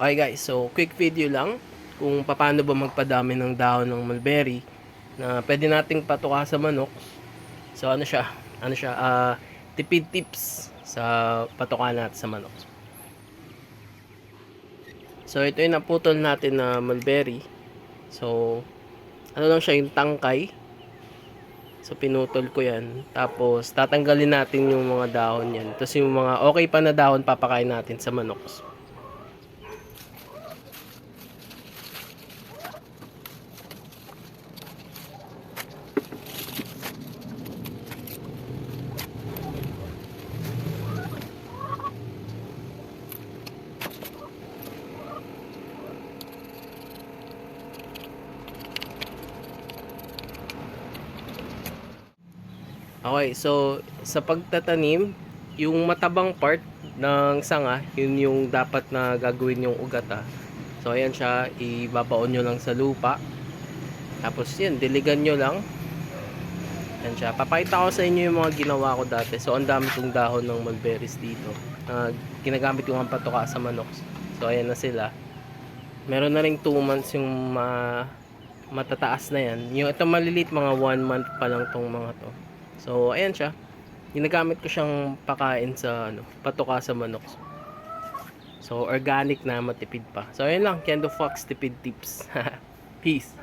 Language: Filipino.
Okay guys, so quick video lang kung paano ba magpadami ng dahon ng mulberry na pwede nating patuka sa manok. So ano siya? Ano siya? ah tipid tips sa patuka natin sa manok. So ito yung naputol natin na mulberry. So ano lang siya yung tangkay. So pinutol ko yan. Tapos tatanggalin natin yung mga dahon yan. Tapos yung mga okay pa na dahon papakain natin sa manok. Okay, so sa pagtatanim, yung matabang part ng sanga, yun yung dapat na gagawin yung ugata. So ayan siya, ibabaon nyo lang sa lupa. Tapos yun, diligan nyo lang. Ayan siya. Papakita ko sa inyo yung mga ginawa ko dati. So ang dami kong dahon ng mulberries dito. na ginagamit ko ang patuka sa manok. So ayan na sila. Meron na ring 2 months yung ma matataas na yan. Yung ito malilit, mga 1 month pa lang tong mga to. So, ayan siya. Ginagamit ko siyang pakain sa ano, patuka sa manok. So, organic na matipid pa. So, ayan lang. Kendo Fox Tipid Tips. Peace.